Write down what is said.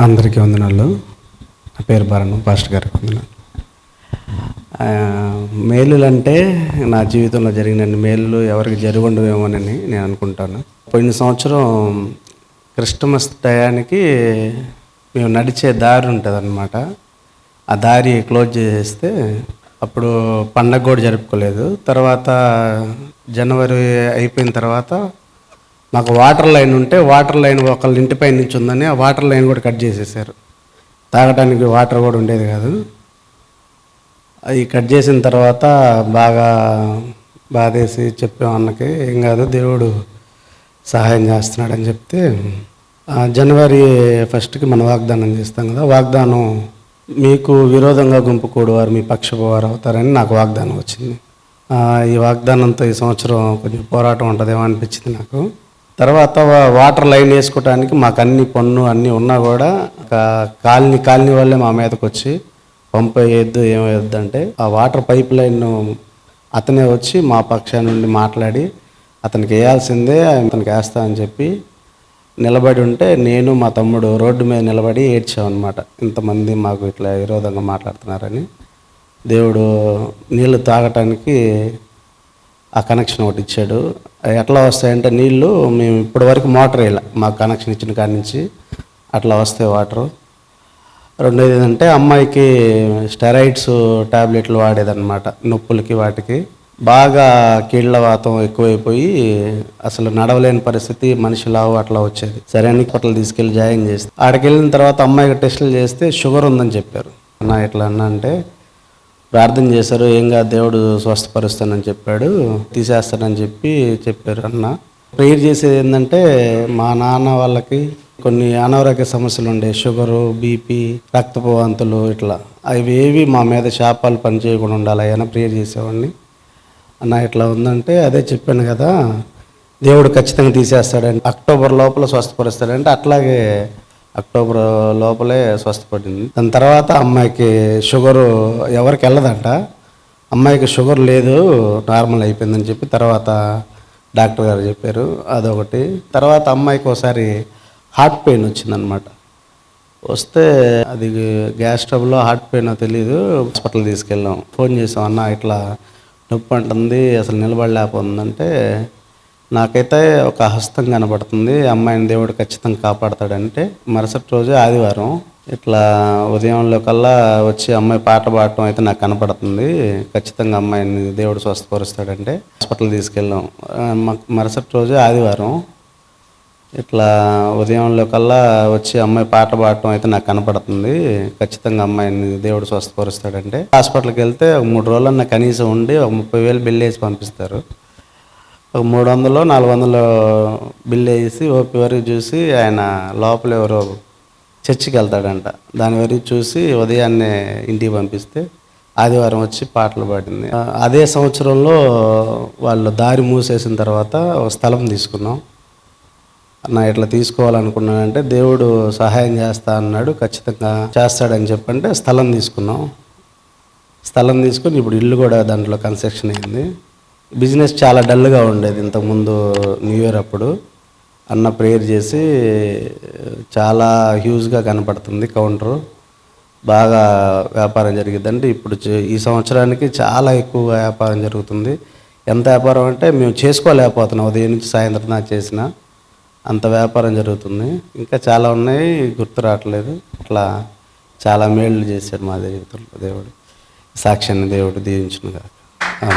అందరికీ వందనాలు. నా పేరు భరణం పాస్టర్ గారికి వందనాలు. మేలులు అంటే నా జీవితంలో జరిగిన మేలులు ఎవరికి జరిగి ఉండవేమోనని నేను అనుకుంటాను. పోయిన సంవత్సరం క్రిస్టమస్ టయానికి మేము నడిచే దారి ఉంటుంది ఆ దారి క్లోజ్ చేస్తే అప్పుడు పండగ కూడా జరుపుకోలేదు. తర్వాత జనవరి అయిపోయిన తర్వాత మాకు వాటర్ లైన్ ఉంటే వాటర్ లైన్ ఒకళ్ళ ఇంటిపై నుంచి ఉందని ఆ వాటర్ లైన్ కూడా కట్ చేసేసారు. తాగడానికి వాటర్ కూడా ఉండేది కాదు. అది కట్ చేసిన తర్వాత బాగా బాధేసి చెప్పాం అన్నకి ఏం కాదు దేవుడు సహాయం చేస్తున్నాడని చెప్తే జనవరి ఫస్ట్కి మనం వాగ్దానం చేస్తాం కదా వాగ్దానం మీకు విరోధంగా గుంపు వారు మీ పక్షవారు అవుతారని నాకు వాగ్దానం వచ్చింది. ఈ వాగ్దానంతో ఈ సంవత్సరం కొంచెం పోరాటం ఉంటుందేమో అనిపించింది నాకు. తర్వాత వాటర్ లైన్ వేసుకోవడానికి మాకు అన్ని పన్ను అన్నీ ఉన్నా కూడా ఒక కాలనీ కాలనీ వాళ్ళే మా మీదకి వచ్చి పంపు వేయద్దు ఏం అంటే ఆ వాటర్ పైప్ లైన్ అతనే వచ్చి మా పక్షా నుండి మాట్లాడి అతనికి వేయాల్సిందే అతనికి వేస్తా అని చెప్పి నిలబడి ఉంటే నేను మా తమ్ముడు రోడ్డు మీద నిలబడి ఏడ్చామన్నమాట. ఇంతమంది మాకు ఇట్లా విరోధంగా మాట్లాడుతున్నారని. దేవుడు నీళ్ళు తాగటానికి ఆ కనెక్షన్ ఒకటి ఇచ్చాడు. ఎట్లా వస్తాయంటే నీళ్ళు మేము ఇప్పటి వరకు మోటార్ వేయాల. మాకు కనెక్షన్ ఇచ్చిన కాడి నుంచి అట్లా వస్తాయి వాటరు. రెండోది ఏంటంటే అమ్మాయికి స్టెరాయిడ్స్ టాబ్లెట్లు వాడేదన్నమాట. నొప్పులకి వాటికి. బాగా కీళ్ళ వాతం ఎక్కువైపోయి అసలు నడవలేని పరిస్థితి మనిషి లావు అట్లా వచ్చేది. సరే అని హాస్పిటల్ తీసుకెళ్ళి జాయిన్ చేస్తే ఆడికి వెళ్ళిన తర్వాత అమ్మాయికి టెస్టులు చేస్తే షుగర్ ఉందని చెప్పారు. నా ఎట్లా అన్న అంటే ప్రార్థన చేశారు ఏంగా దేవుడు స్వస్థపరుస్తానని చెప్పాడు తీసేస్తానని చెప్పి చెప్పారు అన్న. ప్రేయర్ చేసేది ఏంటంటే మా నాన్న వాళ్ళకి కొన్ని అనారోగ్య సమస్యలు ఉండే షుగరు బీపీ రక్తపు వాంతులు ఇట్లా. అవి ఏవి మా మీద శాపాలు పనిచేయకుండా ఉండాలి అయినా ప్రేయర్ చేసేవాడిని. అన్న ఇట్లా ఉందంటే అదే చెప్పాను కదా దేవుడు ఖచ్చితంగా తీసేస్తాడంటే అక్టోబర్ లోపల స్వస్థపరుస్తాడంటే అట్లాగే అక్టోబర్ లోపలే స్వస్థపడింది. దాని తర్వాత అమ్మాయికి షుగరు ఎవరికి వెళ్ళదంట. అమ్మాయికి షుగర్ లేదు నార్మల్ అయిపోయిందని చెప్పి తర్వాత డాక్టర్ గారు చెప్పారు. అదొకటి. తర్వాత అమ్మాయికి ఒకసారి హార్ట్ పెయిన్ వచ్చిందనమాట వస్తే అది గ్యాస్ ట్రబుల్లో హార్ట్ పెయిన్ తెలియదు హాస్పిటల్ తీసుకెళ్ళాం. ఫోన్ చేసాం అన్న ఇట్లా నొప్పి అంటుంది అసలు నిలబడలేకపోతుందంటే నాకైతే ఒక హస్తం కనబడుతుంది. అమ్మాయిని దేవుడు ఖచ్చితంగా కాపాడతాడంటే మరుసటి రోజు ఆదివారం ఇట్లా ఉదయంలో కల్లా వచ్చి అమ్మాయి పాట పాడటం అయితే నాకు కనపడుతుంది. ఖచ్చితంగా అమ్మాయిని దేవుడు స్వస్థపరుస్తాడంటే హాస్పిటల్ తీసుకెళ్ళాం. మరుసటి రోజు ఆదివారం ఇట్లా ఉదయంలో కల్లా వచ్చి అమ్మాయి పాట పాడటం అయితే నాకు కనపడుతుంది. ఖచ్చితంగా అమ్మాయిని దేవుడు స్వస్థపరుస్తాడంటే హాస్పిటల్కి వెళ్తే ఒక మూడు రోజులన్నా కనీసం ఉండి ఒక ముప్పై వేలు బిల్ వేసి పంపిస్తారు. ఒక మూడు వందలు నాలుగు వందలు బిల్ వేసి ఓపి వరకు చూసి ఆయన లోపల ఎవరో చర్చికి వెళ్తాడంట దాని వరకు చూసి ఉదయాన్నే ఇంటికి పంపిస్తే ఆదివారం వచ్చి పాటలు పాడింది. అదే సంవత్సరంలో వాళ్ళు దారి మూసేసిన తర్వాత ఒక స్థలం తీసుకున్నాం. నా ఇట్లా తీసుకోవాలనుకున్నానంటే దేవుడు సహాయం చేస్తా అన్నాడు ఖచ్చితంగా చేస్తాడని చెప్పంటే స్థలం తీసుకున్నాం. స్థలం తీసుకుని ఇప్పుడు ఇల్లు కూడా దాంట్లో కన్స్ట్రక్షన్ అయింది. బిజినెస్ చాలా డల్గా ఉండేది ఇంతకుముందు న్యూ ఇయర్ అప్పుడు. అన్న ప్రేయర్ చేసి చాలా హ్యూజ్గా కనపడుతుంది కౌంటరు. బాగా వ్యాపారం జరిగింది ఇప్పుడు చే- ఈ సంవత్సరానికి చాలా ఎక్కువగా వ్యాపారం జరుగుతుంది. ఎంత వ్యాపారం అంటే మేము చేసుకోలేకపోతున్నాం. ఉదయం నుంచి సాయంత్రం దాకా చేసిన అంత వ్యాపారం జరుగుతుంది. ఇంకా చాలా ఉన్నాయి గుర్తు రావట్లేదు. అట్లా చాలా మేళ్ళు చేశాడు మా దేవుడు దేవుడు. సాక్ష్యాన్ని దేవుడు దీవించిన కాదు